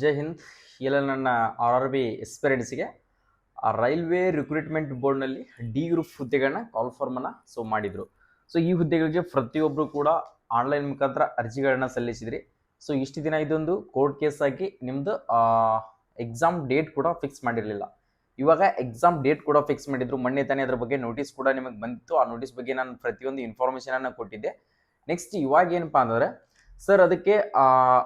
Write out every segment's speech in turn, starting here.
ಜೈ ಹಿಂದ್. ಎಲ್ಲ ನನ್ನ R R B ಎಕ್ಸ್ಪೀರಿಯನ್ಸ್ಗೆ ರೈಲ್ವೆ ರಿಕ್ರೂಟ್ಮೆಂಟ್ ಬೋರ್ಡ್ನಲ್ಲಿ ಡಿ ಗ್ರೂಪ್ ಹುದ್ದೆಗಳನ್ನ ಕಾಲ್ ಫಾರ್ಮನ್ನು ಸೊ ಮಾಡಿದರು. ಸೊ ಈ ಹುದ್ದೆಗಳಿಗೆ ಪ್ರತಿಯೊಬ್ಬರು ಕೂಡ ಆನ್ಲೈನ್ ಮುಖಾಂತರ ಅರ್ಜಿಗಳನ್ನ ಸಲ್ಲಿಸಿದ್ರಿ. ಸೊ ಇಷ್ಟು ದಿನ ಇದೊಂದು ಕೋರ್ಟ್ ಕೇಸ್ ಆಗಿ ನಿಮ್ಮದು ಎಕ್ಸಾಮ್ ಡೇಟ್ ಕೂಡ ಫಿಕ್ಸ್ ಮಾಡಿರಲಿಲ್ಲ. ಇವಾಗ ಎಕ್ಸಾಮ್ ಡೇಟ್ ಕೂಡ ಫಿಕ್ಸ್ ಮಾಡಿದ್ರು. ಮೊನ್ನೆ ತಾನೇ ಅದ್ರ ಬಗ್ಗೆ ನೋಟಿಸ್ ಕೂಡ ನಿಮಗೆ ಬಂದಿತ್ತು. ಆ ನೋಟಿಸ್ ಬಗ್ಗೆ ನಾನು ಪ್ರತಿಯೊಂದು ಇನ್ಫಾರ್ಮೇಷನನ್ನು ಕೊಟ್ಟಿದ್ದೆ. ನೆಕ್ಸ್ಟ್ ಇವಾಗ ಏನಪ್ಪ ಅಂದ್ರೆ ಸರ್ ಅದಕ್ಕೆ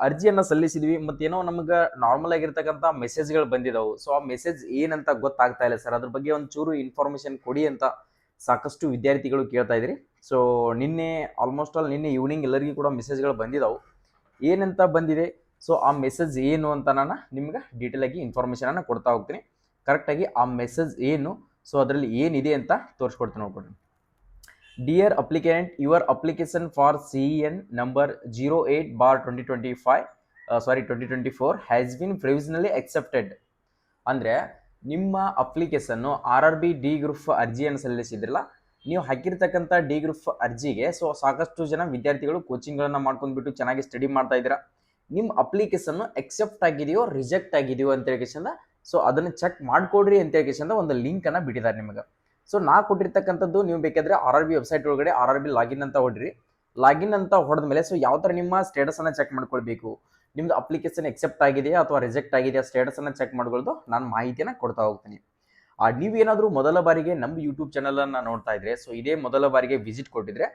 ಅರ್ಜಿಯನ್ನ ಸಲ್ಲಿಸಿದ್ವಿ. ಮತ್ತೇನೋ ನಮ್ಗೆ ನಾರ್ಮಲ್ ಆಗಿರ್ತಕ್ಕಂಥ ಮೆಸೇಜ್ಗಳು ಬಂದಿದಾವು. ಸೊ ಆ ಮೆಸೇಜ್ ಏನಂತ ಗೊತ್ತಾಗ್ತಾ ಇಲ್ಲ ಸರ್ ಅದ್ರ ಬಗ್ಗೆ ಒಂಚೂರು ಚೂರು ಇನ್ಫಾರ್ಮೇಶನ್ ಕೊಡಿ ಅಂತ ಸಾಕಷ್ಟು ವಿದ್ಯಾರ್ಥಿಗಳು ಕೇಳ್ತಾ ಇದ್ರಿ. ಸೊ ನಿನ್ನೆ ಆಲ್ಮೋಸ್ಟ್ ಆಲ್ ನಿನ್ನೆ ಈವ್ನಿಂಗ್ ಎಲ್ಲರಿಗೂ ಕೂಡ ಮೆಸೇಜ್ಗಳು ಬಂದಿದಾವು. ಏನಂತ ಬಂದಿದೆ? ಸೊ ಆ ಮೆಸೇಜ್ ಏನು ಅಂತ ನಾನು ನಿಮ್ಗೆ ಡೀಟೇಲ್ ಆಗಿ ಇನ್ಫಾರ್ಮೇಷನನ್ನು ಕೊಡ್ತಾ ಹೋಗ್ತೀನಿ. ಕರೆಕ್ಟಾಗಿ ಆ ಮೆಸೇಜ್ ಏನು? ಸೊ ಅದರಲ್ಲಿ ಏನಿದೆ ಅಂತ ತೋರಿಸ್ಕೊಡ್ತೀನಿ ನೋಡ್ಕೊಡಿ C N number zero eight bar twenty twenty five sorry twenty twenty four has been provisionally accepted ಅಂದರೆ ನಿಮ್ಮ application R R B D group ಅರ್ಜಿಯನ್ನು ಸಲ್ಲಿಸಿದ್ರಲ್ಲ, ನೀವು ಹಾಕಿರ್ತಕ್ಕಂಥ ಡಿ ಗ್ರೂಪ್ ಅರ್ಜಿಗೆ ಸೊ ಸಾಕಷ್ಟು ಜನ ವಿದ್ಯಾರ್ಥಿಗಳು ಕೋಚಿಂಗ್ಗಳನ್ನು ಮಾಡ್ಕೊಂಡ್ಬಿಟ್ಟು ಚೆನ್ನಾಗಿ ಸ್ಟಡಿ ಮಾಡ್ತಾ ಇದ್ದೀರಾ. ನಿಮ್ಮ ಅಪ್ಲಿಕೇಶನ್ನು ಎಕ್ಸೆಪ್ಟ್ ಆಗಿದೆಯೋ ರಿಜೆಕ್ಟ್ ಆಗಿದೆಯೋ ಅಂತ ಹೇಳ್ಕೇಶಂದ ಸೊ ಅದನ್ನು ಚೆಕ್ ಮಾಡಿಕೊಡ್ರಿ ಅಂತ ಹೇಳ್ಕೇಶಂದ ಒಂದು ಲಿಂಕನ್ನು ಬಿಟ್ಟಿದ್ದಾರೆ ನಿಮಗೆ. ಸೊ ನಾ ಕೊಟ್ಟಿರ್ತಕ್ಕಂಥದ್ದು ನೀವು ಬೇಕಾದ್ರೆ ಆರ್ ಆರ್ ಬಿ ವೆಬ್ಸೈಟ್ ಒಳಗಡೆ ಆರ್ ಆರ್ ಬಿ ಲಾಗಿನ್ ಅಂತ ಹೊಡ್ರಿ. ಲಾಗಿನ್ ಅಂತ ಹೊಡೆದ ಮೇಲೆ ಸೊ ಯಾವ ಥರ ನಿಮ್ಮ ಸ್ಟೇಟಸನ್ನು ಚೆಕ್ ಮಾಡ್ಕೊಳ್ಬೇಕು, ನಿಮ್ದು ಅಪ್ಲಿಕೇಶನ್ ಎಕ್ಸೆಪ್ಟ್ ಆಗಿದೆಯಾ ಅಥವಾ ರಿಜೆಕ್ಟ್ ಆಗಿದೆಯಾ ಸ್ಟೇಟಸನ್ನು ಚೆಕ್ ಮಾಡ್ಕೊಳ್ಳೋದು ನಾನು ಮಾಹಿತಿಯನ್ನು ಕೊಡ್ತಾ ಹೋಗ್ತೀನಿ. ಆ ನೀವೇನಾದರೂ ಮೊದಲ ಬಾರಿಗೆ ನಮ್ಮ ಯೂಟ್ಯೂಬ್ ಚಾನಲನ್ನು ನೋಡ್ತಾ ಇದ್ರೆ ಸೊ ಇದೇ ಮೊದಲ ಬಾರಿಗೆ ವಿಸಿಟ್ ಕೊಟ್ಟಿದ್ರೆ,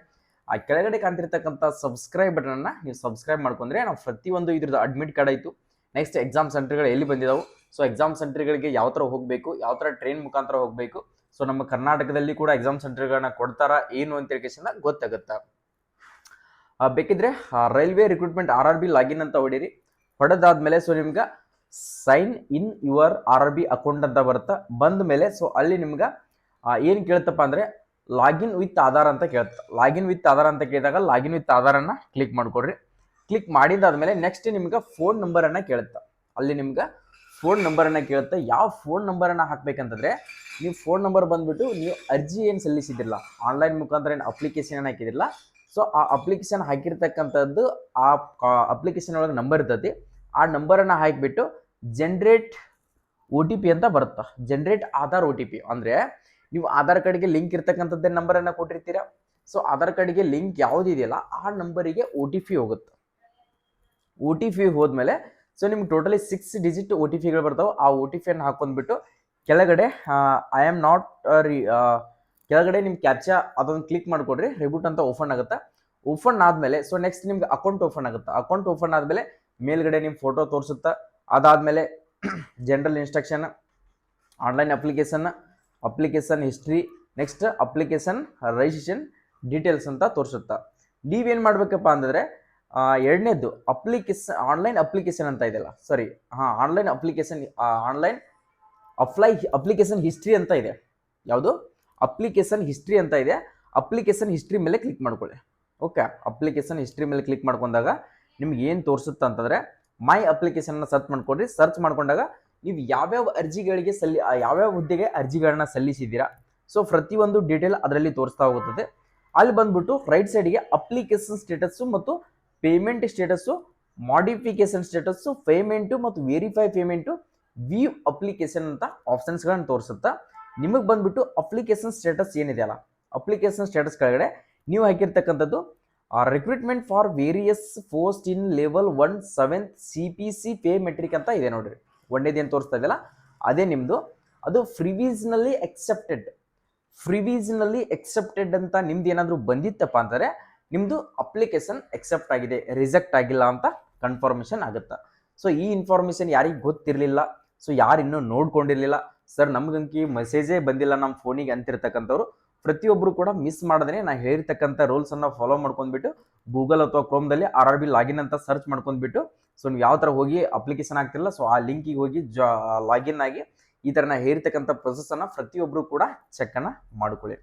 ಆ ಕೆಳಗಡೆ ಕಾಣ್ತಿರ್ತಕ್ಕಂಥ ಸಬ್ಸ್ಕ್ರೈಬ್ ಬಟನನ್ನು ನೀವು ಸಬ್ಸ್ಕ್ರೈಬ್ ಮಾಡ್ಕೊಂಡ್ರೆ ನಾವು ಪ್ರತಿಯೊಂದು ಇದ್ರದ್ದು ಅಡ್ಮಿಟ್ ಕಾರ್ಡ್ ಆಯಿತು. ನೆಕ್ಸ್ಟ್ ಎಕ್ಸಾಮ್ ಸೆಂಟರ್ಗಳು ಎಲ್ಲಿ ಬಂದಿದ್ದಾವೆ ಸೊ ಎಕ್ಸಾಮ್ ಸೆಂಟರ್ಗಳಿಗೆ ಯಾವ ಥರ ಹೋಗಬೇಕು ಯಾವ ಥರ ಟ್ರೈನ್ ಮುಖಾಂತರ ಹೋಗಬೇಕು ಸೊ ನಮ್ಮ ಕರ್ನಾಟಕದಲ್ಲಿ ಕೂಡ ಎಕ್ಸಾಮ್ ಸೆಂಟರ್ಗಳನ್ನ ಕೊಡ್ತಾರ ಏನು ಅಂತ ಹೇಳ್ಕೇಶಂದ ಗೊತ್ತಾಗುತ್ತೆ ಬೇಕಿದ್ರೆ railway recruitment R R B login ಅಂತ ಹೊಡೀರಿ. ಹೊಡೆದಾದ್ಮೇಲೆ ಸೊ ನಿಮ್ಗೆ sign in your R R B account ಅಂತ ಬರುತ್ತೆ? ಬಂದ ಮೇಲೆ ಸೊ ಅಲ್ಲಿ ನಿಮ್ಗೆ ಏನು ಕೇಳುತ್ತಪ್ಪ ಅಂದರೆ ಲಾಗಿನ್ ವಿತ್ ಆಧಾರ್ ಅಂತ ಕೇಳುತ್ತೆ ಲಾಗಿನ್ ವಿತ್ ಆಧಾರ್ ಅಂತ ಕೇಳಿದಾಗ ಲಾಗಿನ್ ವಿತ್ ಆಧಾರನ್ನು ಕ್ಲಿಕ್ ಮಾಡ್ಕೊಡ್ರಿ. ಕ್ಲಿಕ್ ಮಾಡಿದಾದ್ಮೇಲೆ ನೆಕ್ಸ್ಟ್ ನಿಮ್ಗೆ ಫೋನ್ ನಂಬರನ್ನು ಕೇಳುತ್ತೆ? ಅಲ್ಲಿ ನಿಮ್ಗೆ ಫೋನ್ ನಂಬರನ್ನು ಕೇಳುತ್ತೆ. ಯಾವ ಫೋನ್ ನಂಬರನ್ನು ಹಾಕ್ಬೇಕಂತಂದ್ರೆ, ನೀವು ಫೋನ್ ನಂಬರ್ ಬಂದುಬಿಟ್ಟು ನೀವು ಅರ್ಜಿ ಏನು ಸಲ್ಲಿಸಿದ್ದಿಲ್ಲ ಆನ್ಲೈನ್ ಮುಖಾಂತರ ಏನು ಅಪ್ಲಿಕೇಶನ್ ಏನು ಹಾಕಿದಿರಲ್ಲ ಸೊ ಆ ಅಪ್ಲಿಕೇಶನ್ ಹಾಕಿರ್ತಕ್ಕಂಥದ್ದು ಆ ಅಪ್ಲಿಕೇಶನ್ ಒಳಗೆ ನಂಬರ್ ಇರ್ತೈತಿ. ಆ ನಂಬರನ್ನು ಹಾಕಿಬಿಟ್ಟು ಜನ್ರೇಟ್ ಒ ಟಿ ಪಿ ಅಂತ ಬರುತ್ತೆ? Generate Aadhaar O T P ಅಂದರೆ ನೀವು ಆಧಾರ್ ಕಾರ್ಡ್ಗೆ ಲಿಂಕ್ ಇರ್ತಕ್ಕಂಥದ್ದೇ ನಂಬರನ್ನು ಕೊಟ್ಟಿರ್ತೀರಾ? ಸೊ ಆಧಾರ್ ಕಾರ್ಡ್ಗೆ ಲಿಂಕ್ ಯಾವುದಿದೆಯಲ್ಲ ಆ ನಂಬರಿಗೆ ಒ ಟಿ ಪಿ ಹೋಗುತ್ತೆ. ಒ ಟಿ ಪಿ ಹೋದ್ಮೇಲೆ ಸೊ ನಿಮ್ಗೆ totally six digit O T ಪಿಗಳು ಬರ್ತಾವೆ. ಆ ಒ ಟಿ ಪಿಯನ್ನು ಹಾಕೊಂಡ್ಬಿಟ್ಟು ಕೆಳಗಡೆ ಐ ಆಮ್ ನಾಟ್ ಕೆಳಗಡೆ ನಿಮ್ಮ ಕ್ಯಾಪ್ಚಾ ಅದೊಂದು ಕ್ಲಿಕ್ ಮಾಡಿಕೊಡ್ರಿ. ರಿಬೂಟ್ ಅಂತ ಓಪನ್ ಆಗುತ್ತೆ. ಓಪನ್ ಆದಮೇಲೆ ಸೊ ನೆಕ್ಸ್ಟ್ ನಿಮ್ಗೆ ಅಕೌಂಟ್ ಓಪನ್ ಆಗುತ್ತೆ. ಅಕೌಂಟ್ ಓಪನ್ ಆದಮೇಲೆ ಮೇಲ್ಗಡೆ ನಿಮ್ಮ ಫೋಟೋ ತೋರಿಸುತ್ತಾ. ಅದಾದಮೇಲೆ general instruction online application application history next application registration details ಅಂತ ತೋರಿಸುತ್ತಾ. ನೀವೇನು ಮಾಡಬೇಕಪ್ಪ ಅಂತಂದರೆ ಎರಡನೇದು ಅಪ್ಲಿಕೇಶನ್ ಆನ್ಲೈನ್ ಅಪ್ಲಿಕೇಶನ್ ಅಂತ ಇದೆಯಲ್ಲ ಸಾರಿ ಹಾಂ online application online apply application history ಅಂತ ಇದೆ. ಯಾವುದು? ಅಪ್ಲಿಕೇಶನ್ ಹಿಸ್ಟ್ರಿ ಅಂತ ಇದೆ. ಅಪ್ಲಿಕೇಶನ್ ಹಿಸ್ಟ್ರಿ ಮೇಲೆ ಕ್ಲಿಕ್ ಮಾಡ್ಕೊಳ್ಳಿ. ಓಕೆ ಅಪ್ಲಿಕೇಶನ್ ಹಿಸ್ಟ್ರಿ ಮೇಲೆ ಕ್ಲಿಕ್ ಮಾಡ್ಕೊಂಡಾಗ ನಿಮ್ಗೆ ಏನು ತೋರಿಸುತ್ತೆ ಅಂತಂದರೆ ಮೈ ಅಪ್ಲಿಕೇಶನ್ನ ಸರ್ಚ್ ಮಾಡ್ಕೊಡ್ರಿ. ಸರ್ಚ್ ಮಾಡ್ಕೊಂಡಾಗ ನೀವು ಯಾವ್ಯಾವ ಅರ್ಜಿಗಳಿಗೆ ಸಲ್ಲಿ ಯಾವ್ಯಾವ ಹುದ್ದೆಗೆ ಅರ್ಜಿಗಳನ್ನ ಸಲ್ಲಿಸಿದ್ದೀರಾ. ಸೊ ಪ್ರತಿಯೊಂದು ಡೀಟೇಲ್ ಅದರಲ್ಲಿ ತೋರಿಸ್ತಾ ಹೋಗುತ್ತದೆ. ಅಲ್ಲಿ ಬಂದ್ಬಿಟ್ಟು ರೈಟ್ ಸೈಡ್ಗೆ ಅಪ್ಲಿಕೇಶನ್ ಸ್ಟೇಟಸ್ಸು ಮತ್ತು payment status modification status payment ಮತ್ತು ವೆರಿಫೈ ಪೇಮೆಂಟು ವ್ಯೂ ಅಪ್ಲಿಕೇಶನ್ ಅಂತ ಆಪ್ಷನ್ಸ್ಗಳನ್ನು ತೋರಿಸುತ್ತಾ, ನಿಮಗೆ ಬಂದ್ಬಿಟ್ಟು ಅಪ್ಲಿಕೇಶನ್ ಸ್ಟೇಟಸ್ ಏನಿದೆಯಲ್ಲ ಅಪ್ಲಿಕೇಶನ್ ಸ್ಟೇಟಸ್ ಕೆಳಗಡೆ ನೀವು ಹಾಕಿರ್ತಕ್ಕಂಥದ್ದು recruitment for various post in level one seventh C P C pay matrix ಅಂತ ಇದೆ ನೋಡ್ರಿ. ಒಂದೇದು ಏನು ತೋರಿಸ್ತಾ ಇದೆಯಲ್ಲ, ಅದೇ ನಿಮ್ಮದು ಅದು ಫ್ರಿವೀಸ್ನಲ್ಲಿ ಎಕ್ಸೆಪ್ಟೆಡ್ ಫ್ರಿವೀಸ್ನಲ್ಲಿ ಎಕ್ಸೆಪ್ಟೆಡ್ ಅಂತ ನಿಮ್ದು ಏನಾದರೂ ಬಂದಿತ್ತಪ್ಪ ಅಂತಂದರೆ ನಿಮ್ಮದು ಅಪ್ಲಿಕೇಶನ್ ಎಕ್ಸೆಪ್ಟ್ ಆಗಿದೆ ರಿಜೆಕ್ಟ್ ಆಗಿಲ್ಲ ಅಂತ ಕನ್ಫರ್ಮೇಷನ್ ಆಗುತ್ತೆ. ಸೊ ಈ ಇನ್ಫಾರ್ಮೇಷನ್ ಯಾರಿಗೆ ಗೊತ್ತಿರಲಿಲ್ಲ ಸೊ ಯಾರು ಇನ್ನೂ ನೋಡ್ಕೊಂಡಿರಲಿಲ್ಲ ಸರ್ ನಮಗಂಕಿ ಮೆಸೇಜೇ ಬಂದಿಲ್ಲ ನಮ್ಮ ಫೋನಿಗೆ ಅಂತಿರ್ತಕ್ಕಂಥವ್ರು ಪ್ರತಿಯೊಬ್ಬರು ಕೂಡ ಮಿಸ್ ಮಾಡಿದ್ರೆ ನಾನು ಹೇಳಿರ್ತಕ್ಕಂಥ ರೂಲ್ಸನ್ನು ಫಾಲೋ ಮಾಡ್ಕೊಂಡ್ಬಿಟ್ಟು ಗೂಗಲ್ ಅಥವಾ ಕ್ರೋಮ್ದಲ್ಲಿ ಆರ್ ಆರ್ ಬಿ ಲಾಗಿನ್ ಅಂತ ಸರ್ಚ್ ಮಾಡ್ಕೊಂಡ್ಬಿಟ್ಟು ಸೊ ನೀವು ಯಾವ ಥರ ಹೋಗಿ ಅಪ್ಲಿಕೇಶನ್ ಆಗ್ತಿರಲ್ಲ ಸೊ ಆ ಲಿಂಕಿಗೆ ಹೋಗಿ ಜಾ ಲಾಗಿನ್ ಆಗಿ ಈ ಥರ ನಾ ಹೇಳಿರ್ತಕ್ಕಂಥ ಪ್ರೊಸೆಸನ್ನು ಪ್ರತಿಯೊಬ್ಬರು ಕೂಡ ಚೆಕ್ಕನ್ನು ಮಾಡ್ಕೊಳ್ಳಿ.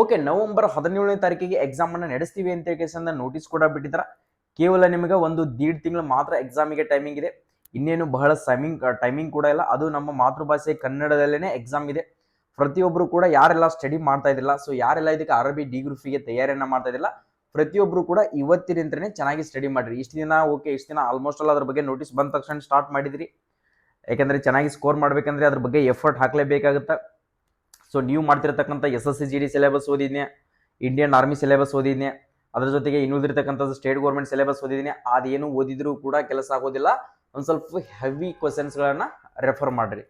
ಓಕೆ ನವೆಂಬರ್ ಹದಿನೇಳನೇ ತಾರೀಕಿಗೆ ಎಕ್ಸಾಮನ್ನು ನಡೆಸ್ತೀವಿ ಅಂತ ಕೇಸಂದ ನೋಟಿಸ್ ಕೂಡ ಬಿಟ್ಟಿದ್ದಾರೆ ಕೇವಲ ನಿಮಗೆ ಒಂದು ದೀಡ್ ತಿಂಗಳು ಮಾತ್ರ ಎಕ್ಸಾಮಿಗೆ ಟೈಮಿಂಗ್ ಇದೆ. ಇನ್ನೇನು ಬಹಳ ಸೈಮಿಂಗ್ ಟೈಮಿಂಗ್ ಕೂಡ ಇಲ್ಲ. ಅದು ನಮ್ಮ ಮಾತೃಭಾಷೆ ಕನ್ನಡದಲ್ಲೇ ಎಕ್ಸಾಮ್ ಇದೆ. ಪ್ರತಿಯೊಬ್ಬರು ಕೂಡ ಯಾರೆಲ್ಲ ಸ್ಟಡಿ ಮಾಡ್ತಾ ಇದ್ದಿಲ್ಲ ಸೊ ಯಾರೆಲ್ಲ ಇದಕ್ಕೆ ಅರಬಿ ಡಿ ಗ್ರೂಫಿಗೆ ತಯಾರಿಯನ್ನು ಮಾಡ್ತಾ ಇದ್ದಿಲ್ಲ ಪ್ರತಿಯೊಬ್ಬರು ಕೂಡ ಇವತ್ತಿನಿಂದನೇ ಚೆನ್ನಾಗಿ ಸ್ಟಡಿ ಮಾಡಿರಿ. ಇಷ್ಟು ದಿನ ಓಕೆ ಇಷ್ಟು ದಿನ ಆಲ್ಮೋಸ್ಟ್ ಅಲ್ಲ ಅದ್ರ ಬಗ್ಗೆ ನೋಟಿಸ್ ಬಂದ ತಕ್ಷಣ ಸ್ಟಾರ್ಟ್ ಮಾಡಿದ್ರಿ. ಯಾಕಂದರೆ ಚೆನ್ನಾಗಿ ಸ್ಕೋರ್ ಮಾಡಬೇಕಂದ್ರೆ ಅದ್ರ ಬಗ್ಗೆ ಎಫರ್ಟ್ ಹಾಕಲೇಬೇಕಾಗುತ್ತೆ. ಸೊ ನೀವು ಮಾಡ್ತಿರ್ತಕ್ಕಂಥ S S C G D syllabus ಓದಿದ್ನೆ Indian army syllabus ಓದಿದ್ನೆ, ಅದರ ಜೊತೆಗೆ ಇನ್ನುಳಿದಿರ್ತಕ್ಕಂಥದ್ದು ಸ್ಟೇಟ್ ಗೌರ್ಮೆಂಟ್ ಸಿಲೆಬಸ್ ಓದಿದ್ದೀನಿ ಅದೇನು ಓದಿದ್ರೂ ಕೂಡ ಕೆಲಸ ಆಗೋದಿಲ್ಲ. ಒಂದು ಸ್ವಲ್ಪ ಹೆವಿ ಕ್ವಶನ್ಸ್ಗಳನ್ನ ರೆಫರ್ ಮಾಡಿರಿ.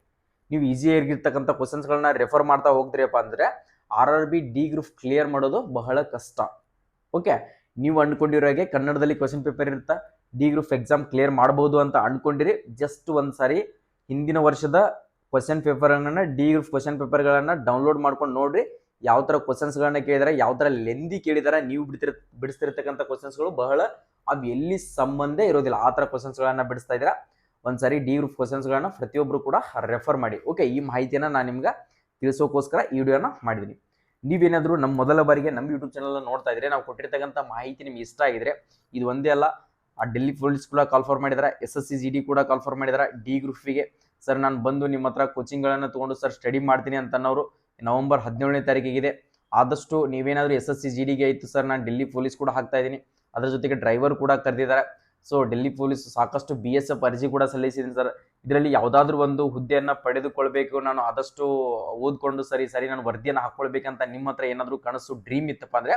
ನೀವು ಈಸಿ ಆಗಿರ್ತಕ್ಕಂಥ ಕ್ವಶನ್ಸ್ಗಳನ್ನ ರೆಫರ್ ಮಾಡ್ತಾ ಹೋಗ್ತೀರಪ್ಪ ಅಂದರೆ R R B D group clear ಮಾಡೋದು ಬಹಳ ಕಷ್ಟ. ಓಕೆ ನೀವು ಅಂದ್ಕೊಂಡಿರೋ ಹಾಗೆ ಕನ್ನಡದಲ್ಲಿ ಕ್ವಶನ್ ಪೇಪರ್ ಇರುತ್ತೆ ಡಿ ಗ್ರೂಪ್ ಎಕ್ಸಾಮ್ ಕ್ಲಿಯರ್ ಮಾಡ್ಬೋದು ಅಂತ ಅಂದ್ಕೊಂಡಿರಿ ಜಸ್ಟ್ ಒಂದು ಸಾರಿ ಹಿಂದಿನ ವರ್ಷದ ಕ್ವಶನ್ ಪೇಪರ್ಗಳನ್ನ ಡಿ ಗ್ರೂಪ್ ಕ್ವಶನ್ ಪೇಪರ್ಗಳನ್ನು ಡೌನ್ಲೋಡ್ ಮಾಡ್ಕೊಂಡು ನೋಡ್ರಿ. ಯಾವ ಥರ ಕ್ವಶನ್ಸ್ಗಳನ್ನ ಕೇಳಿದಾರೆ, ಯಾವ ಥರ ಲೆಂದಿ ಕೇಳಿದಾರೆ, ನೀವು ಬಿಡ್ತಿರ್, ಬಿಡಿಸ್ತಿರ್ತಕ್ಕಂಥ ಕ್ವಶನ್ಸ್ಗಳು ಬಹಳ ಅದು ಎಲ್ಲಿ ಸಂಬಂಧ ಇರೋದಿಲ್ಲ. ಆ ಥರ ಕ್ವಶನ್ಸ್ಗಳನ್ನು ಬಿಡಿಸ್ತಾ ಇದ್ದೀರಾ? ಒಂದ್ಸರಿ ಡಿ ಗ್ರೂಪ್ ಕ್ವಶನ್ಸ್ಗಳನ್ನ ಪ್ರತಿಯೊಬ್ಬರು ಕೂಡ ರೆಫರ್ ಮಾಡಿ. ಓಕೆ ಈ ಮಾಹಿತಿಯನ್ನು ನಾನು ನಿಮ್ಗೆ ತಿಳಿಸೋಕೋಸ್ಕರ ಈ ವಿಡಿಯೋನ ಮಾಡಿದ್ದೀನಿ. ನೀವೇನಾದರೂ ನಮ್ಮ ಮೊದಲ ಬಾರಿಗೆ ನಮ್ಮ ಯೂಟ್ಯೂಬ್ ಚಾನಲ್ ನೋಡ್ತಾ ಇದ್ರೆ, ನಾವು ಕೊಟ್ಟಿರ್ತಕ್ಕಂಥ ಮಾಹಿತಿ ನಿಮ್ಗೆ ಇಷ್ಟ ಆಗಿದ್ರೆ, ಇದು ಒಂದೇ ಅಲ್ಲ, ಆ ಡೆಲ್ಲಿ ಪೊಲೀಸ್ ಕೂಡ ಕಾಲ್ ಫಾರ್ ಮಾಡಿದಾರೆ S S C G D ಕೂಡ ಕಾಲ್ ಫಾರ್ ಮಾಡಿದಾರೆ ಡಿ ಗ್ರೂಪಿಗೆ ಸರ್, ನಾನು ಬಂದು ನಿಮ್ಮ ಹತ್ರ ಕೋಚಿಂಗ್ಗಳನ್ನು ತೊಗೊಂಡು ಸರ್ ಸ್ಟಡಿ ಮಾಡ್ತೀನಿ ಅಂತ ಅನ್ನೋರು ನವಂಬರ್ ಹದಿನೇಳನೇ ತಾರೀಕಿಗಿದೆ. ಆದಷ್ಟು ನೀವೇನಾದರೂ ಎಸ್ ಎಸ್ ಸಿ ಜಿ ಡಿಗೆ ಇತ್ತು ಸರ್, ನಾನು ಡೆಲ್ಲಿ ಪೊಲೀಸ್ ಕೂಡ ಹಾಕ್ತಾ ಇದ್ದೀನಿ. ಅದರ ಜೊತೆಗೆ ಡ್ರೈವರ್ ಕೂಡ ಕರೆದಿದ್ದಾರೆ. ಸೊ ಡೆಲ್ಲಿ ಪೊಲೀಸ್ ಸಾಕಷ್ಟು ಬಿ ಎಸ್ ಎಫ್ ಅರ್ಜಿ ಕೂಡ ಸಲ್ಲಿಸಿದ್ದೀನಿ ಸರ್. ಇದರಲ್ಲಿ ಯಾವುದಾದ್ರೂ ಒಂದು ಹುದ್ದೆಯನ್ನು ಪಡೆದುಕೊಳ್ಬೇಕು, ನಾನು ಆದಷ್ಟು ಓದ್ಕೊಂಡು ಸರಿ ಸರಿ, ನಾನು ವರದಿಯನ್ನು ಹಾಕ್ಕೊಳ್ಬೇಕಂತ ನಿಮ್ಮ ಹತ್ರ ಏನಾದರೂ ಕನಸು ಡ್ರೀಮ್ ಇತ್ತಪ್ಪ ಅಂದರೆ,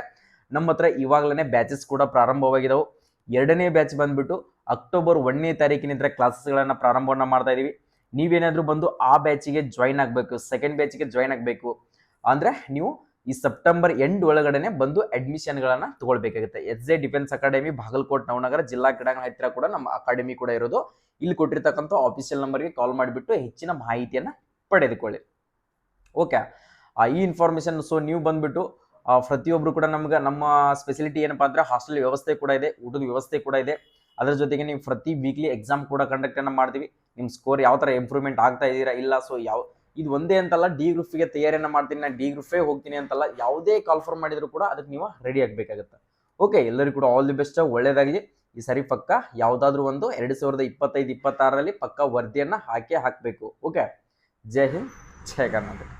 ನಮ್ಮ ಹತ್ರ ಇವಾಗಲೇ ಬ್ಯಾಚಸ್ ಕೂಡ ಪ್ರಾರಂಭವಾಗಿದ್ದಾವೆ ಎರಡನೇ ಬ್ಯಾಚ್ ಬಂದ್ಬಿಟ್ಟು ಅಕ್ಟೋಬರ್ ಒಂದನೇ ತಾರೀಕಿನಿಂದ ಕ್ಲಾಸಸ್ಗಳನ್ನು ಪ್ರಾರಂಭವನ್ನು ಮಾಡ್ತಾ ಇದ್ದೀವಿ ನೀವೇನಾದರೂ ಬಂದು ಆ ಬ್ಯಾಚಿಗೆ ಜಾಯ್ನ್ ಆಗಬೇಕು ಸೆಕೆಂಡ್ ಬ್ಯಾಚಿಗೆ ಜಾಯ್ನ್ ಆಗಬೇಕು ಅಂದರೆ ನೀವು ಈ ಸೆಪ್ಟೆಂಬರ್ ಎಂಡ್ ಒಳಗಡೆನೆ ಬಂದು ಅಡ್ಮಿಷನ್ಗಳನ್ನು ತಗೊಳ್ಬೇಕಾಗುತ್ತೆ. S J defence academy Bagalkot, Navanagar, ಜಿಲ್ಲಾ ಕ್ರೀಡಾಂಗಣ ಹತ್ತಿರ ಕೂಡ ನಮ್ಮ ಅಕಾಡೆಮಿ ಕೂಡ ಇರೋದು. ಇಲ್ಲಿ ಕೊಟ್ಟಿರ್ತಕ್ಕಂಥ ಆಫೀಷಿಯಲ್ ನಂಬರ್ಗೆ ಕಾಲ್ ಮಾಡಿಬಿಟ್ಟು ಹೆಚ್ಚಿನ ಮಾಹಿತಿಯನ್ನು ಪಡೆದುಕೊಳ್ಳಿ. ಓಕೆ ಈ ಇನ್ಫಾರ್ಮೇಷನ್ ಸೊ ನೀವು ಬಂದ್ಬಿಟ್ಟು ಪ್ರತಿಯೊಬ್ಬರು ಕೂಡ ನಮ್ಗೆ, ನಮ್ಮ ಸ್ಪೆಸಿಲಿಟಿ ಏನಪ್ಪಾ ಅಂದ್ರೆ ಹಾಸ್ಟೆಲ್ ವ್ಯವಸ್ಥೆ ಕೂಡ ಇದೆ, ಊಟದ ವ್ಯವಸ್ಥೆ ಕೂಡ ಇದೆ. ಅದರ ಜೊತೆಗೆ ನೀವು ಪ್ರತಿ ವೀಕ್ಲಿ ಎಕ್ಸಾಮ್ ಕೂಡ ಕಂಡಕ್ಟ್ ಅನ್ನ ಮಾಡ್ತೀವಿ. ನಿಮ್ಮ ಸ್ಕೋರ್ ಯಾವ ಥರ ಇಂಪ್ರೂವ್ಮೆಂಟ್ ಆಗ್ತಾ ಇದ್ದೀರಾ ಇಲ್ಲ ಸೊ ಯಾವ, ಇದು ಒಂದೇ ಅಂತಲ್ಲ ಡಿ ಗ್ರೂಪ್ಗೆ ತಯಾರಿಯನ್ನು ಮಾಡ್ತೀನಿ ನಾನು ಡಿ ಗ್ರೂಫೇ ಹೋಗ್ತೀನಿ ಅಂತಲ್ಲ, ಯಾವುದೇ ಕಾಲ್ಫರ್ ಮಾಡಿದರೂ ಕೂಡ ಅದಕ್ಕೆ ನೀವು ರೆಡಿ ಆಗಬೇಕಾಗುತ್ತೆ. ಓಕೆ ಎಲ್ಲರಿಗೂ ಕೂಡ ಆಲ್ ದಿ ಬೆಸ್ಟ್ ಒಳ್ಳೆಯದಾಗಲಿ ಈ ಸರಿ ಪಕ್ಕ ಯಾವುದಾದ್ರೂ ಒಂದು ಎರಡು ಸಾವಿರದ ಇಪ್ಪತ್ತೈದು, ಇಪ್ಪತ್ತಾರರಲ್ಲಿ ಪಕ್ಕ ವರದಿಯನ್ನು ಹಾಕಿ ಹಾಕಬೇಕು. ಓಕೆ ಜೈ ಹಿಂದ್, ಜೈ ಕರ್ನಾಟಕ.